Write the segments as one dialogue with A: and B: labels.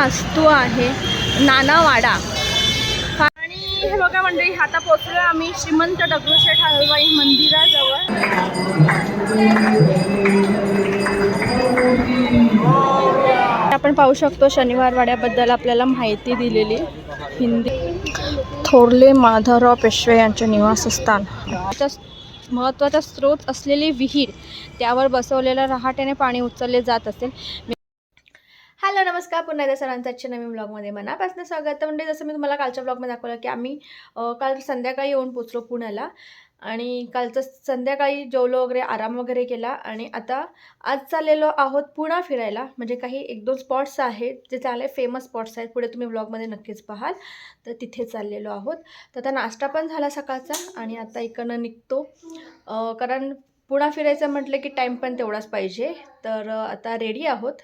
A: वास्तू आहे. नानावाडा. आणि हे बघा मंडळी आता पोचलो आम्ही श्रीमंत दगडूशेठ हलवाई मंदिराजवळ. आपण पाहू शकतो शनिवार वाड्याबद्दल आपल्याला माहिती दिलेली. हिंदी. थोरले माधवराव पेशवे यांचे निवासस्थान. महत्त्वाचा स्रोत असलेली विहीर त्यावर बसवलेल्या रहाट्याने पाणी उचलले जात असेल. हॅलो नमस्कार. पुन्हा एकदा सरांचं आजच्या नवीन ब्लॉगमध्ये मनापासून स्वागत. म्हणजे जसं मी तुम्हाला कालच्या ब्लॉगमध्ये दाखवलं की आम्ही काल संध्याकाळी येऊन पोचलो पुण्याला आणि कालचं संध्याकाळी जेवलो वगैरे आराम वगैरे केला आणि आता आज चाललेलो आहोत पुणा फिरायला. म्हणजे काही एक दोन स्पॉट्स आहेत जे चांगले फेमस स्पॉट्स आहेत. पुढे तुम्ही ब्लॉगमध्ये नक्कीच पाहाल. तर तिथे चाललेलो आहोत. तर आता नाश्ता पण झाला सकाळचा आणि आता इकडनं निघतो. कारण पुणा फिरायचं म्हटलं की टाईम पण तेवढाच पाहिजे. तर आता रेडी आहोत.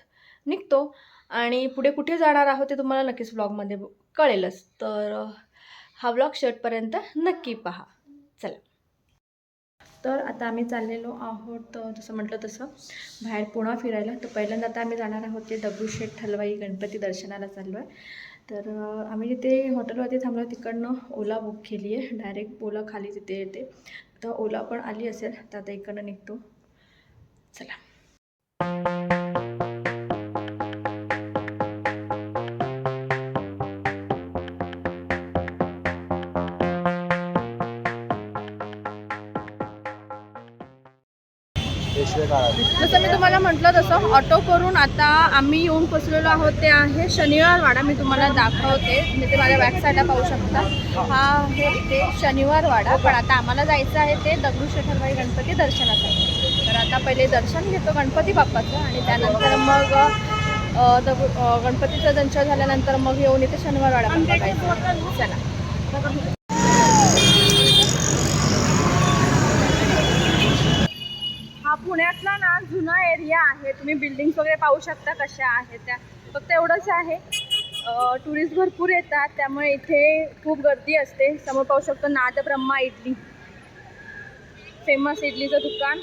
A: निघतो. आणि पुढे कुठे जाणार आहोत ते तुम्हाला नक्कीच ब्लॉगमध्ये कळेलच. तर हा ब्लॉग शेवटपर्यंत नक्की पहा. चला. तर आता आम्ही चाललेलो आहोत जसं म्हटलं तसं बाहेर पुणा फिरायला. तर पहिल्यांदा आता आम्ही जाणार आहोत ते दगडूशेठ हलवाई गणपती दर्शनाला चाललो आहे तर आम्ही जिथे हॉटेलवरती थांबलो तिकडनं ओला बुक केली आहे. डायरेक्ट ओला खाली तिथे येते. तर ओला पण आली असेल. तर आता इकडनं निघतो. चला. जसं मी तुम्हाला म्हटलं तसं ऑटो करून आता आम्ही येऊन पोचलेलो आहोत ते आहे शनिवार वाडा मी तुम्हाला दाखवते. मी ते माझ्या बॅकसाईडला पाहू शकता. हा आहे ते शनिवार वाडा पण आता आम्हाला जायचं आहे ते दगडू शेठरबाई गणपती दर्शनासाठी. तर आता पहिले दर्शन घेतो गणपती बाप्पाचं आणि त्यानंतर मग दगडू गणपतीचं दर्शन झाल्यानंतर मग येऊन इथे शनिवार वाडा पण चला. पुण्यातला ना जुना एरिया आहे. तुम्ही बिल्डिंग्स वगैरे पाहू शकता कशा आहेत त्या. फक्त एवढंच आहे. टुरिस्ट भरपूर येतात. त्यामुळे इथे खूप गर्दी असते. समोर पाहू शकतो नाद ब्रह्मा इडली. फेमस इडलीचं दुकान.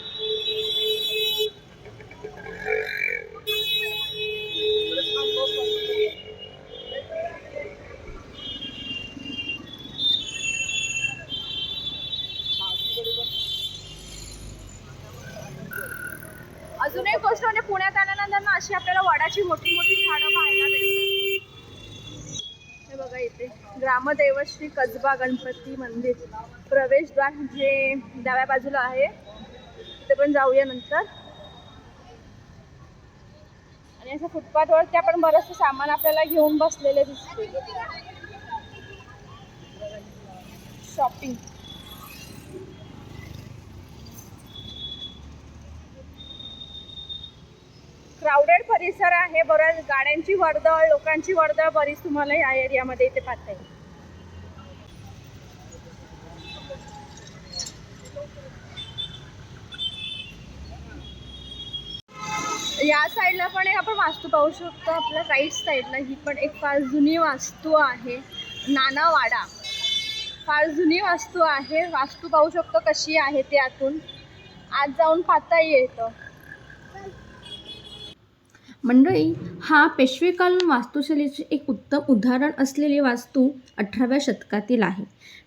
A: अजून एक गोष्ट म्हणजे पुण्यात आल्यानंतर ना अशी आपल्याला वडाची मोठी मोठी झाडं पाहायला मिळतात. हे बघा इथे. ग्रामदैवश्री कसबा गणपती मंदिर. प्रवेशद्वार जे डाव्या बाजूला आहे. ते पण जाऊया नंतर. आणि असं फुटपाथवरती आपण बरंचसं सामान आपल्याला घेऊन बसलेले दिसते. शॉपिंग क्राऊडेड परिसर आहे. बऱ्याच गाड्यांची वर्दळ लोकांची वर्दळ बरीच तुम्हाला या एरियामध्ये इथे पाहता येईल. या साईडला पण एक आपण वास्तू पाहू शकतो. आपल्या राईट साईडला ही पण एक फार जुनी वास्तू आहे. नानावाडा. फार जुनी वास्तू आहे. वास्तू पाहू शकतो कशी आहे ते आतून. आत जाऊन पाहता येतं. मंडळी हा पेशवेकालीन वास्तुशैलीचे एक उत्तम उदाहरण असलेली वास्तू अठराव्या शतकातील आहे.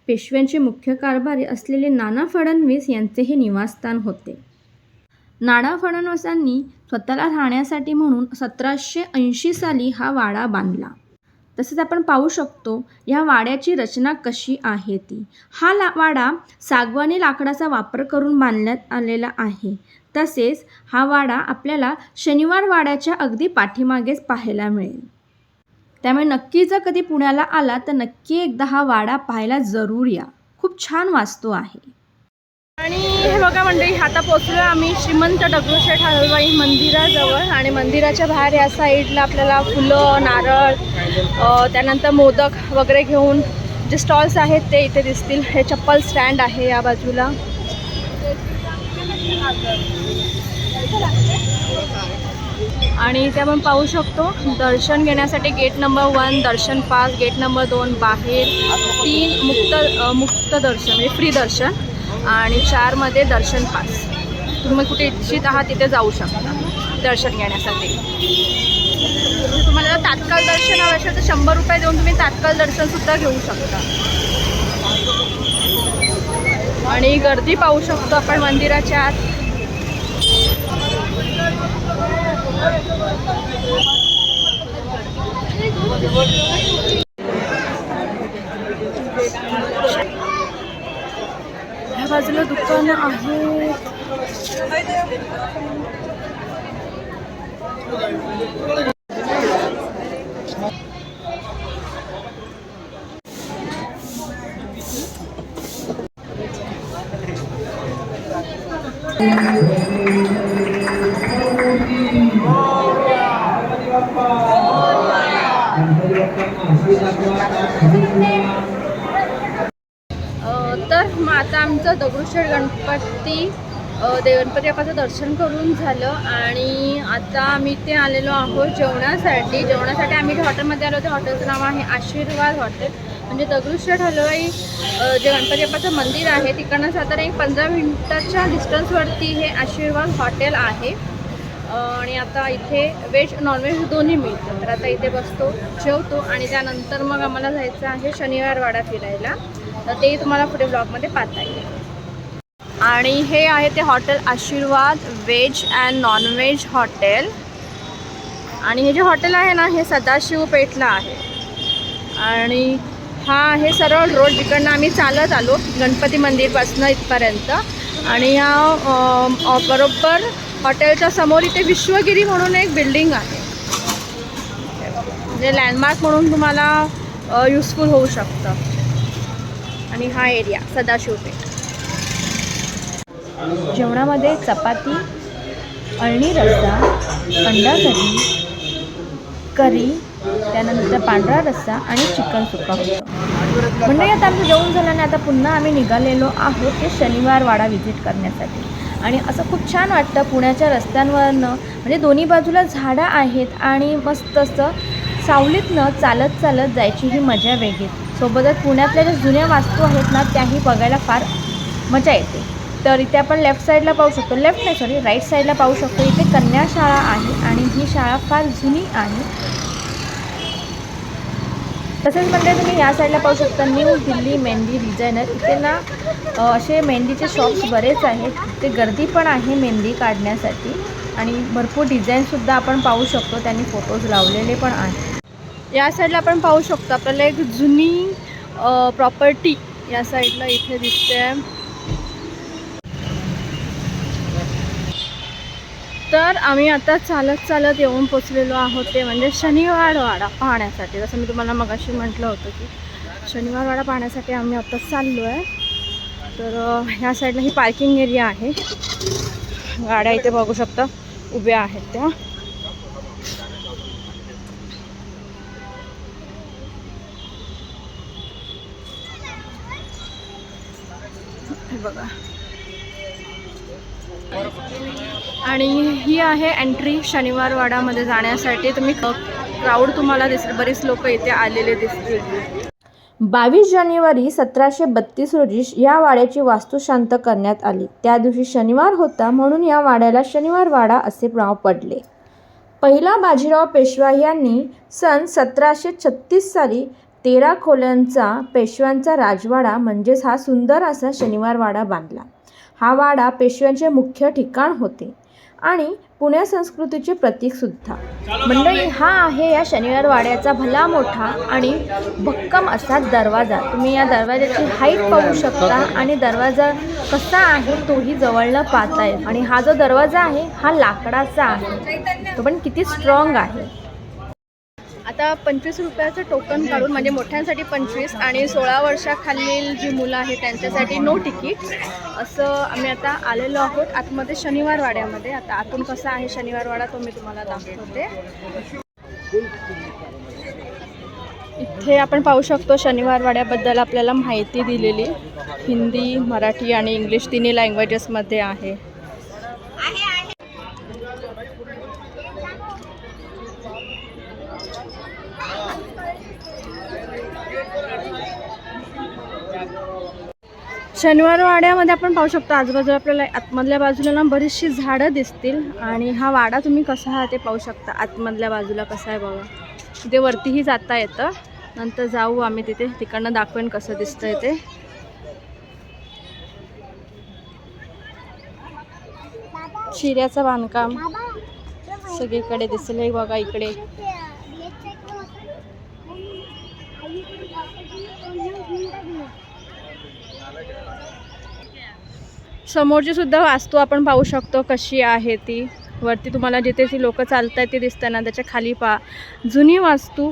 A: पेशव्यांचे मुख्य कारभारी असलेले नाना फडणवीस यांचे हे निवासस्थान होते. नाना फडणवीसांनी स्वतःला राहण्यासाठी म्हणून सतराशे ऐंशी साली हा वाडा बांधला. तसेच आपण पाहू शकतो या वाड्याची रचना कशी आहे ती. हा ला वाडा सागवानी लाकडाचा वापर करून बांधण्यात आलेला आहे. तसेच हा वाडा आपल्याला शनिवार वाड्याच्या अगदी पाठीमागेच पाहायला मिळेल. त्यामुळे नक्की जर कधी पुण्याला आला तर नक्की एकदा हा वाडा पाहायला जरूर या. खूप छान वास्तू आहे. आणि हे बघा मंडळी आता पोचलो आम्ही श्रीमंत दगडूशेठ हलवाई मंदिराजवळ. आणि मंदिराच्या बाहेर या साईडला आपल्याला फुलं नारळ त्यानंतर मोदक वगैरे घेऊन जे स्टॉल्स आहेत ते इथे दिसतील. हे चप्पल स्टँड आहे या बाजूला. आणि इथे आपण पाहू शकतो दर्शन घेण्यासाठी गेट नंबर वन दर्शन पास गेट नंबर दोन बाहेर तीन मुक्त मुक्त दर्शन म्हणजे फ्री दर्शन आणि चारमध्ये दर्शन पास तुम्ही कुठे इच्छित आहात तिथे जाऊ शकता दर्शन घेण्यासाठी. तुम्हाला तात्काळ दर्शन हवं असेल तर शंभर रुपये देऊन तुम्ही तात्काळ दर्शनसुद्धा घेऊ शकता. आणि गर्दी पाहू शकतो आपण मंदिराच्या आत. ह्या बाजूला दुकान आहे. तर मग आता आमचं दगडूशेठ गणपती गणपती बाप्पाचं दर्शन करून झालं आणि आता आम्ही ते आलेलो आहोत जेवणासाठी. जेवणासाठी आम्ही हॉटेलमध्ये आलो त्या हॉटेलचं नाव आहे आशीर्वाद हॉटेल. म्हणजे दगडूशेठ हलवाई जे गणपती बाप्पाचं मंदिर आहे तिकडनं साधारण एक पंधरा मिनटाच्या डिस्टन्सवरती हे आशीर्वाद हॉटेल आहे. आणि आता इथे व्हेज नॉनव्हेज दोन्ही मिळतं. तर आता इथे बसतो जेवतो आणि त्यानंतर मग आम्हाला जायचं आहे शनिवार वाडा फिरायला. तर ते तुम्हाला पुढे ब्लॉगमध्ये पाहता येईल. आणि हे आहे ते हॉटेल आशीर्वाद व्हेज अँड नॉनव्हेज हॉटेल. आणि हे जे हॉटेल आहे ना हे सदाशिव पेठला आहे. आणि हा आहे सरळ रोड जिकडनं आम्ही चालत आलो गणपती मंदिरपासनं इथपर्यंत. आणि या बरोबर हॉटेलच्या समोर इथे विश्वगिरी म्हणून एक बिल्डिंग आहे. म्हणजे लँडमार्क म्हणून तुम्हाला युजफुल होऊ शकतं. आणि हा एरिया सदाशिवपेठ.
B: जेवणामध्ये चपाती अळणी रस्सा अंडा करी करी त्यानंतर पांढरा रस्सा आणि चिकन सुक्का होतं. म्हणजे आता आमचं जेवण झाल्याने आता पुन्हा आम्ही निघालेलो आहोत ते शनिवार वाडा व्हिजिट करण्यासाठी. आणि असं खूप छान वाटतं पुण्याच्या रस्त्यांवरनं म्हणजे दोन्ही बाजूला झाडं आहेत आणि मस्त असं सावलीतनं चालत चालत जायची ही मजा वेगळीच सोबतच पुण्यातल्या ज्या जुन्या वास्तू आहेत ना त्याही बघायला फार मजा येते. तर इथे आपण लेफ्ट साईडला पाहू शकतो. लेफ्ट नाही सॉरी राईट साईडला पाहू शकतो. इथे कन्या शाळा आहे आणि ही शाळा फार जुनी आहे. तसेच म्हणजे तुम्ही या साईडला पाहू शकता न्यू दिल्ली मेहंदी डिझायनर. इथे ना असे मेहंदीचे शॉप्स बरेच आहेत. ते गर्दी पण आहे मेहंदी काढण्यासाठी. आणि भरपूर डिझाईनसुद्धा आपण पाहू शकतो. त्यांनी फोटोज लावलेले पण आहेत.
A: या साईडला आपण पाहू शकतो. आपल्याला एक जुनी प्रॉपर्टी या साईडला इथे दिसते तर आम्ही आता चालत चालत येऊन पोचलेलो आहोत ते म्हणजे शनिवार वाडा पाहण्यासाठी. जसं मी तुम्हाला मगाशी म्हटलं होतं की शनिवार वाडा पाहण्यासाठी आम्ही आता चाललो आहे. तर ह्या साईडला ही पार्किंग एरिया आहे. गाड्या इथे बघू शकता उभ्या आहेत त्या हे बघा आणि ही आहे एंट्री शनिवार वाडामध्ये जाण्यासाठी. तुम्ही क्राऊड तुम्हाला दिसेल बरीच लोक इथे आलेले दिसतील.
B: बावीस जानेवारी सतराशे बत्तीस रोजी या वाड्याची वास्तू शांत करण्यात आली. त्या दिवशी शनिवार होता म्हणून या वाड्याला शनिवार वाडा असे नाव पडले. पहिला बाजीराव पेशवा यांनी सन सतराशे छत्तीस साली तेरा खोल्यांचा पेशव्यांचा राजवाडा म्हणजेच हा सुंदर असा शनिवार वाडा बांधला. हा वाडा पेशव्यांचे मुख्य ठिकाण होते. आणि पुण्या संस्कृतीचे प्रतीकसुद्धा मंडळी हा आहे या शनिवार वाड्याचा भला मोठा आणि भक्कम असा दरवाजा. तुम्ही या दरवाजाची हाईट पाहू शकता आणि दरवाजा कसा आहे तोही जवळनं पाहता येईल. आणि हा जो दरवाजा आहे हा लाकडाचा आहे. तो पण किती स्ट्रॉंग आहे.
A: आता पंचवीस रुपयाचं टोकन काढून म्हणजे मोठ्यांसाठी पंचवीस आणि सोळा वर्षाखालील जी मुलं आहेत त्यांच्यासाठी नो तिकीट असं आम्ही आता आलेलो आहोत. आतमध्ये शनिवार वाड्यामध्ये आता आतून कसा आहे शनिवार वाडा तो मी तुम्हाला दाखवते. इथे आपण पाहू शकतो शनिवार वाड्याबद्दल आपल्याला माहिती दिलेली. हिंदी मराठी आणि इंग्लिश तिन्ही लँग्वेजेसमध्ये आहे. शनिवार वाड्यामध्ये आपण पाहू शकतो आजूबाजूला आपल्याला आतमधल्या बाजूला ना बरीचशी झाडं दिसतील. आणि हा वाडा तुम्ही कसा आहात ते पाहू शकता. आतमधल्या बाजूला कसा आहे बघा. तिथे वरतीही जाता येतं. नंतर जाऊ आम्ही तिथे. तिकडनं दाखवेन कसं दिसतंय ते. शिऱ्याचं बांधकाम सगळीकडे दिसेल बघा इकडे. समोरची सुद्धा वास्तू आपण पाहू शकतो कशी आहे ती. वरती तुम्हाला जिथे ती लोक चालत आहेत ते दिसताना त्याच्याखाली पा जुनी वास्तू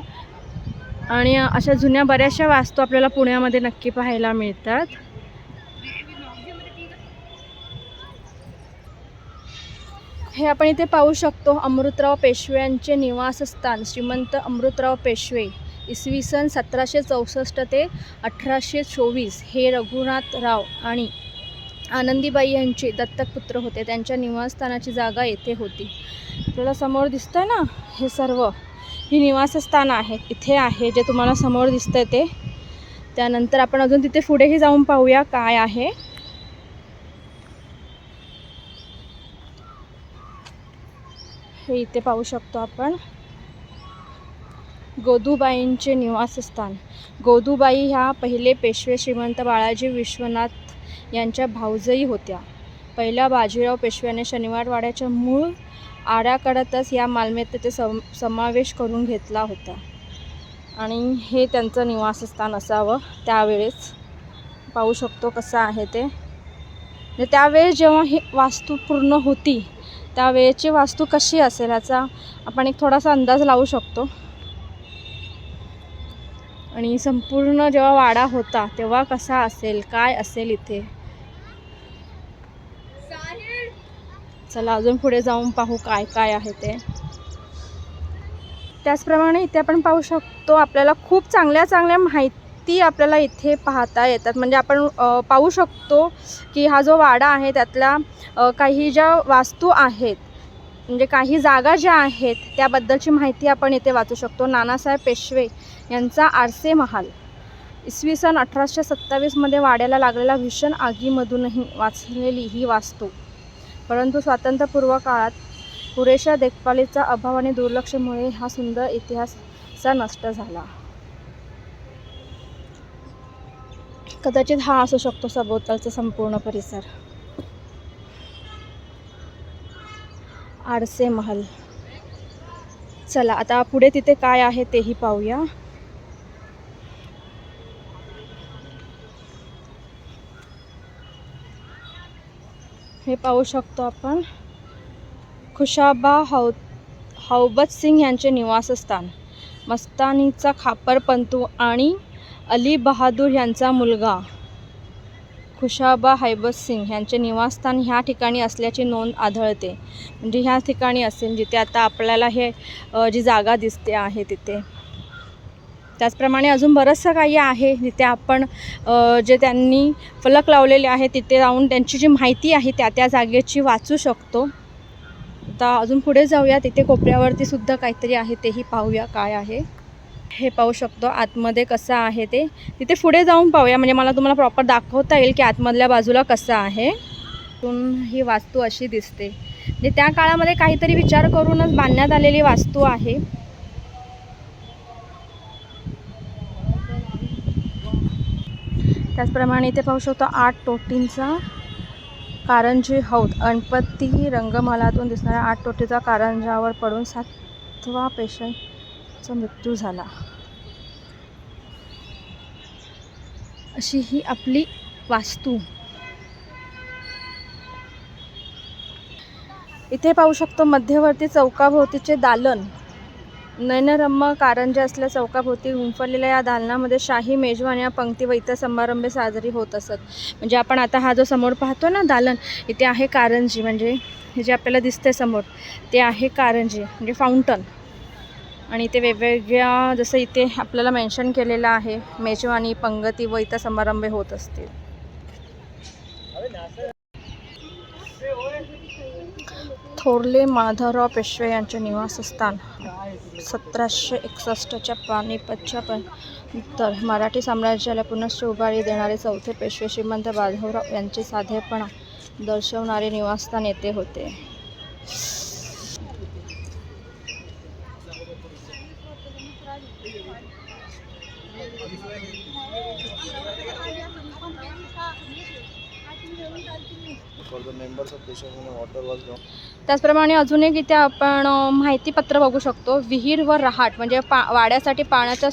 A: आणि अशा जुन्या बऱ्याचशा वास्तू आपल्याला पुण्यामध्ये नक्की पाहायला मिळतात. हे आपण इथे पाहू शकतो अमृतराव पेशव्यांचे निवासस्थान श्रीमंत अमृतराव पेशवे इसवी सन सतराशे चौसष्ट ते अठराशे चोवीस. हे रघुनाथराव आणि आनंदीबाई यांचे दत्तक पुत्र होते. त्यांच्या निवासस्थानाची जागा येथे होती. आपल्याला समोर दिसतंय ना? हे सर्व. ही निवासस्थान आहे. इथे आहे जे तुम्हाला समोर दिसतंय ते. त्यानंतर आपण अजून तिथे पुढेही जाऊन पाहूया काय आहे. हे इथे पाहू शकतो आपण. गोदूबाईंचे निवासस्थान. गोदूबाई ह्या पहिले पेशवे श्रीमंत बाळाजी विश्वनाथ यांच्या भाऊजही होत्या. पहिल्या बाजीराव पेशव्याने शनिवारवाड्याच्या मूळ आराखड्यातच या मालमत्तेचे सम समावेश करून घेतला होता. आणि हे त्यांचं निवासस्थान असावं. त्यावेळेस पाहू शकतो कसं आहे ते. म्हणजे त्यावेळेस जेव्हा ही वास्तू पूर्ण होती त्यावेळेची वास्तू कशी असेल याचा आपण एक थोडासा अंदाज लावू शकतो. आणि संपूर्ण जेव्हा वाडा होता तेव्हा कसा असेल काय असेल इथे? चला अजून पुढे जाऊन पाहू काय काय आहे ते. त्याचप्रमाणे इथे आपण पाहू शकतो आपल्याला खूप चांगल्या चांगल्या माहिती आपल्याला इथे पाहता येतात. म्हणजे आपण पाहू शकतो की हा जो वाडा आहे त्यातल्या काही ज्या वास्तू आहेत म्हणजे काही जागा ज्या आहेत त्याबद्दलची माहिती आपण इथे वाचू शकतो. नानासाहेब पेशवे यांचा आरसे महाल. इसवी सन अठराशे सत्तावीसमध्ये वाड्याला लागलेला भीषण आगीमधूनही वाचलेली ही वास्तू. परंतु स्वातंत्र्यपूर्व काळात पुरेशा देखभालीचा अभाव आणि दुर्लक्षमुळे हा सुंदर इतिहासचा नष्ट झाला. कदाचित हा असू शकतो सभोवतालचा संपूर्ण परिसर. आरसे महल. चला आता पुढे तिथे काय आहे तेही पाहूया. हे पाहू शकतो आपण. खुशाबा हौ हौबत सिंग यांचे निवासस्थान. मस्तानीचा खापरपंतू आणि अली बहादूर यांचा मुलगा. खुशाबा हैबत सिंग यांचे निवासस्थान ह्या ठिकाणी असल्याची नोंद आढळते. म्हणजे ह्या ठिकाणी असेल जिथे आता आपल्याला हे जी जागा दिसते आहे तिथे. त्याचप्रमाणे अजून बरंचसं काही आहे जिथे आपण जे त्यांनी फलक लावलेले आहे तिथे जाऊन त्यांची जी माहिती आहे त्या त्या जागेची वाचू शकतो. आता अजून पुढे जाऊया. तिथे कोपऱ्यावरती सुद्धा काहीतरी आहे. तेही पाहूया काय आहे. हे पाहू शकतो आतमध्ये कसं आहे ते. तिथे पुढे जाऊन पाहूया. म्हणजे मला तुम्हाला प्रॉपर दाखवता येईल की आतमधल्या बाजूला कसं आहे. ही वास्तू अशी दिसते. म्हणजे त्या काळामध्ये काहीतरी विचार करूनच बांधण्यात आलेली वास्तू आहे. त्याचप्रमाणे इथे पाहू शकतो आठ टोटींचा कारंजी हौद. गणपती रंगमहालातून दिसणाऱ्या आठ टोटीचा कारंजावर पडून सातवा पेशंट चा मृत्यू झाला. अशी ही आपली वास्तू. इथे पाहू शकतो मध्यवर्ती चौकाभोवतीचे दालन. नयनरम्य कारंजे असल्या चौकाभोवती गुंफलेल्या या दालनामध्ये शाही मेजवान या पंक्ती व इतर समारंभे साजरी होत असत. म्हणजे आपण आता हा जो समोर पाहतो ना दालन इथे आहे कारंजी. म्हणजे हे जे आपल्याला दिसते समोर ते आहे कारंजी. म्हणजे फाउंटन आणि इथे वेगवेगळ्या जसं इथे आपल्याला मेन्शन केलेलं आहे मेजवानी पंगती व इतर समारंभ होत असतील. थोरले माधवराव पेशवे यांचे निवासस्थान सतराशे एकसष्टच्या पानिपतच्या पण तर मराठी साम्राज्याला पुनश्च उभारी देणारे चौथे पेशवे श्रीमंत माधवराव यांचे साधेपणा दर्शवणारे निवासस्थान येथे होते. त्याचप्रमाणे अजून एक इथे आपण माहितीपत्र बघू शकतो. विहीर व रहाट म्हणजे पा वाड्यासाठी पाण्याचा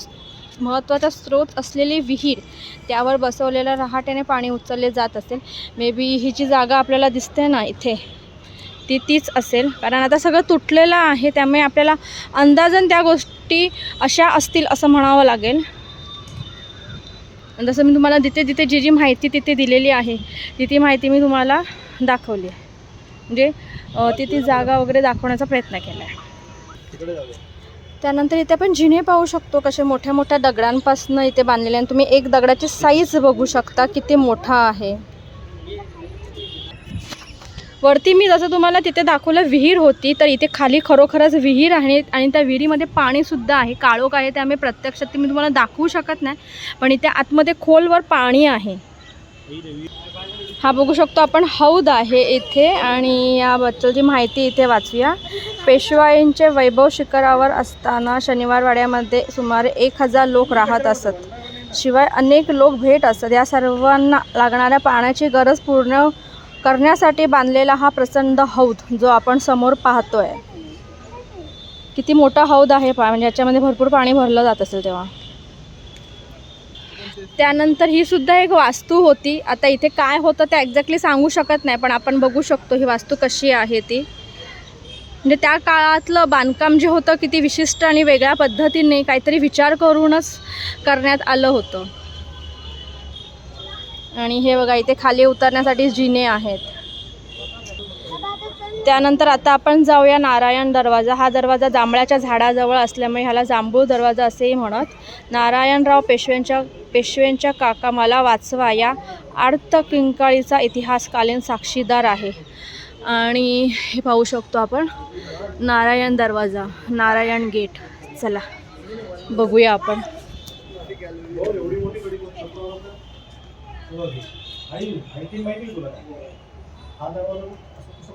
A: महत्त्वाचा स्रोत असलेली विहीर. त्यावर बसवलेल्या रहाट्याने पाणी उचलले जात असेल. मे बी ही जी जागा आपल्याला दिसते ना इथे ती तीच असेल. कारण आता सगळं तुटलेलं आहे त्यामुळे आपल्याला अंदाजन त्या गोष्टी अशा असतील असं म्हणावं लागेल. आणि जसं मी तुम्हाला जिथे जिथे जी जी माहिती तिथे दिलेली आहे ती ती माहिती मी तुम्हाला दाखवली आहे. म्हणजे ती ती जागा वगैरे दाखवण्याचा प्रयत्न केला आहे. त्यानंतर इथे आपण जिने पाहू शकतो कसे मोठ्या मोठ्या दगडांपासून इथे बांधलेले आणि तुम्ही एक दगडाची साईज बघू शकता किती मोठा आहे. वरती मी जसं तुम्हाला तिथे दाखवलं विहीर होती तर इथे खाली खरोखरच विहीर आहे आणि त्या विहिरीमध्ये पाणीसुद्धा आहे. काळोख आहे त्यामुळे प्रत्यक्षात ते मी तुम्हाला दाखवू शकत नाही. पण इथे आतमध्ये खोलवर पाणी आहे. हा बघू शकतो आपण हौद आहे इथे आणि याबद्दलची माहिती इथे वाचूया. पेशवाईंचे वैभव शिखरावर असताना शनिवारवाड्यामध्ये सुमारे एक हजार लोक राहत असत. शिवाय अनेक लोक भेट असत. या सर्वांना लागणाऱ्या पाण्याची गरज पूर्ण करण्यासाठी बांधलेला हा प्रचंड हौद जो आपण समोर पाहतोय. किती मोठा हौद आहे पा म्हणजे याच्यामध्ये भरपूर पाणी भरलं जात असेल तेव्हा. त्यानंतर ही सुद्धा एक वास्तू होती. आता इथे काय होतं ते एक्झॅक्टली सांगू शकत नाही पण आपण बघू शकतो ही वास्तू कशी आहे ती. म्हणजे त्या काळातलं बांधकाम जे होतं किती विशिष्ट आणि वेगळ्या पद्धतीने काहीतरी विचार करूनच करण्यात आलं होतं. आणि हे बघा इथे खाली उतरण्यासाठी जिने आहेत. त्यानंतर आता आपण जाऊया नारायण दरवाजा. हा दरवाजा जांभळाच्या झाडाजवळ असल्यामुळे ह्याला जांभूळ दरवाजा असेही म्हणत. नारायणराव पेशव्यांच्या पेशव्यांच्या काका मला वाचवा. या आर्त किंकाळीचा इतिहासकालीन साक्षीदार आहे. आणि हे पाहू शकतो आपण. नारायण दरवाजा नारायण गेट. चला बघूया आपण.
C: हा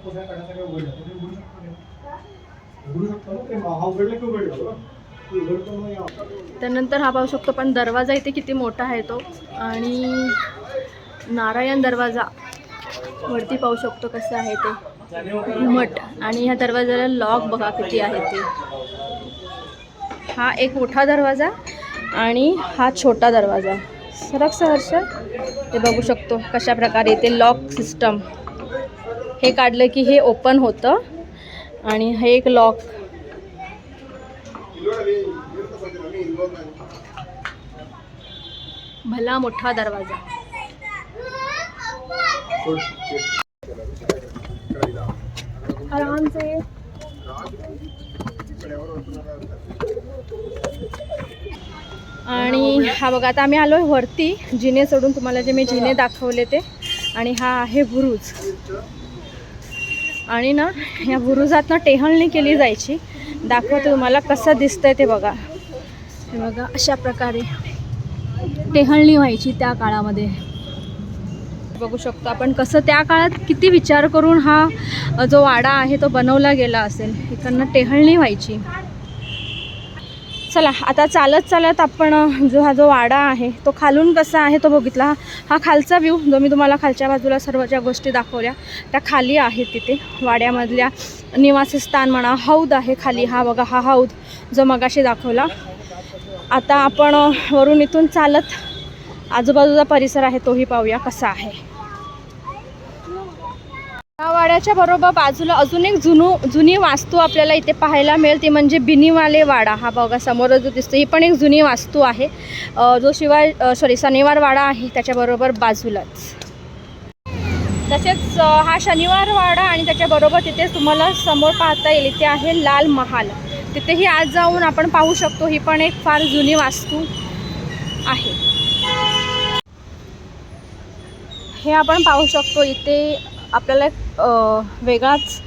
C: काढण्यासाठी उघडू उघडू ना ते? हा की उघडतो मग
A: त्यानंतर हा पाहू शकतो पण दरवाजा इथे किती मोठा आहे तो. आणि नारायण दरवाजा वरती पाहू शकतो कसं आहे ते. घुमट. आणि ह्या दरवाजाला लॉक बघा किती आहे ते. हा एक मोठा दरवाजा आणि हा छोटा दरवाजा. सरक सहर्ष ते बघू शकतो कशा प्रकारे ते लॉक सिस्टम हे काढलं की हे ओपन होतं. आणि हे एक लॉक. भला मोठा दरवाजा. आराम से आणि हा बघा आता आम्ही आलो आहे वरती. जिने सोडून तुम्हाला जे मी जिने दाखवले ते. आणि हा आहे बुरुज. आणि ना या बुरुजातनं टेहळणी केली जायची. दाखवते तुम्हाला कसं दिसतंय ते बघा. हे बघा अशा प्रकारे टेहळणी व्हायची त्या काळामध्ये. बघू शकतो आपण कसं त्या काळात किती विचार करून हा जो वाडा आहे तो बनवला गेला असेल. इकडनं टेहळणी व्हायची. चला आता चालत चालत आपण जो हा जो वाडा आहे तो खालून कसा आहे तो बघितला. हा खालचा व्ह्यू जो मी तुम्हाला खालच्या बाजूला सर्व ज्या गोष्टी दाखवल्या त्या खाली आहेत तिथे. वाड्यामधल्या निवासस्थान म्हणा हौद आहे खाली. हा बघा हा हौद जो मगाशी दाखवला. आता आपण वरून इथून चालत आजूबाजूचा परिसर आहे तोही पाहूया कसा आहे. या वाड्याच्या बरोबर बाजूला अजून एक जुनू जुनी वास्तू आपल्याला इथे पाहायला मिळेल. ती म्हणजे बिनीवाले वाडा हा बघा समोर जो दिसतो ही पण एक जुनी वास्तू आहे. जो शिवाय सॉरी शनिवार वाडा आहे त्याच्याबरोबर बाजूलाच. तसेच हा शनिवार वाडा आणि त्याच्याबरोबर तिथे तुम्हाला समोर पाहता येईल. इथे आहे लाल महाल. तिथेही आज जाऊन आपण पाहू शकतो ही पण एक फार जुनी वास्तू आहे. हे आपण पाहू शकतो इथे आपल्याला वेगळाच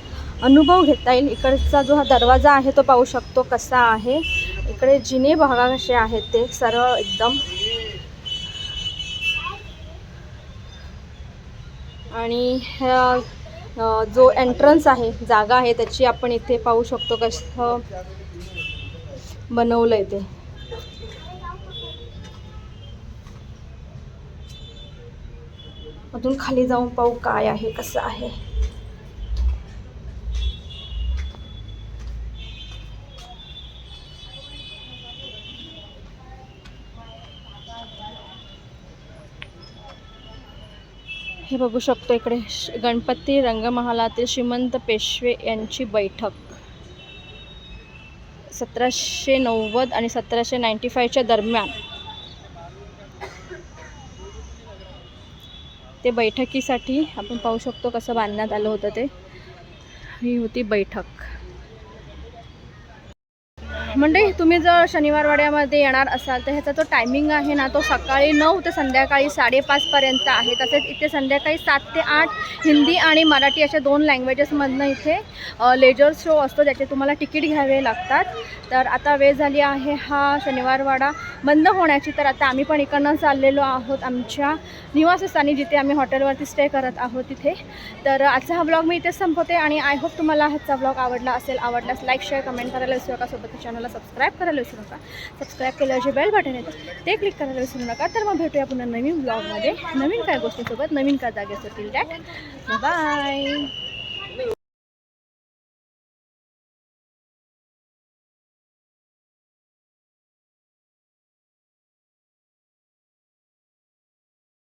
A: अनुभव घेता येईल. इकडचा जो हा दरवाजा आहे तो पाहू शकतो कसा आहे. इकडे जिने भागा कसे आहेत ते सरळ एकदम. आणि ह्या जो एंट्रन्स आहे जागा आहे त्याची आपण इथे पाहू शकतो कसं बनवलं आहे ते. अजून खाली जाऊन पाहू काय आहे कसं आहे. हे बघू शकतो इकडे श- गणपती रंगमहालातील श्रीमंत पेशवे यांची बैठक. सतराशे नव्वद आणि सतराशे नाईंटी फायच्या दरम्यान. ते बैठकीसाठी आपण पाहू शकतो कसं बांधण्यात आलं होतं ते. ही होती बैठक. म्हणजे तुम्ही जर शनिवारवाड्यामध्ये येणार असाल तर ह्याचा जो टायमिंग आहे ना तो सकाळी नऊ ते संध्याकाळी साडेपाचपर्यंत आहे. तसेच इथे संध्याकाळी सात ते आठ हिंदी आणि मराठी अशा दोन लँग्वेजेसमधनं इथे लेजर शो असतो ज्याचे तुम्हाला तिकीट घ्यावे लागतात. तर आता वेळ झाली आहे हा शनिवारवाडा बंद होण्याची. तर आता आम्ही पण इकडनं चाललेलो आहोत आमच्या निवासस्थानी जिथे आम्ही हॉटेलवरती स्टे करत आहोत तिथे. तर आजचा हा ब्लॉग मी इथेच संपवते आणि आय होप तुम्हाला आजचा ब्लॉग आवडला असेल आवडल्यास लाईक शेअर कमेंट करायला विसरू का सोबत चॅनलला सबस्क्राईब करायला विसरू नका. सबस्क्राईब केल्यावर जे बेल बटन येतं ते क्लिक करायला विसरू नका. तर मग भेटूया पुन्हा नवीन ब्लॉगमध्ये नवीन काय गोष्टीसोबत नवीन काय जागे असतील दॅट बाय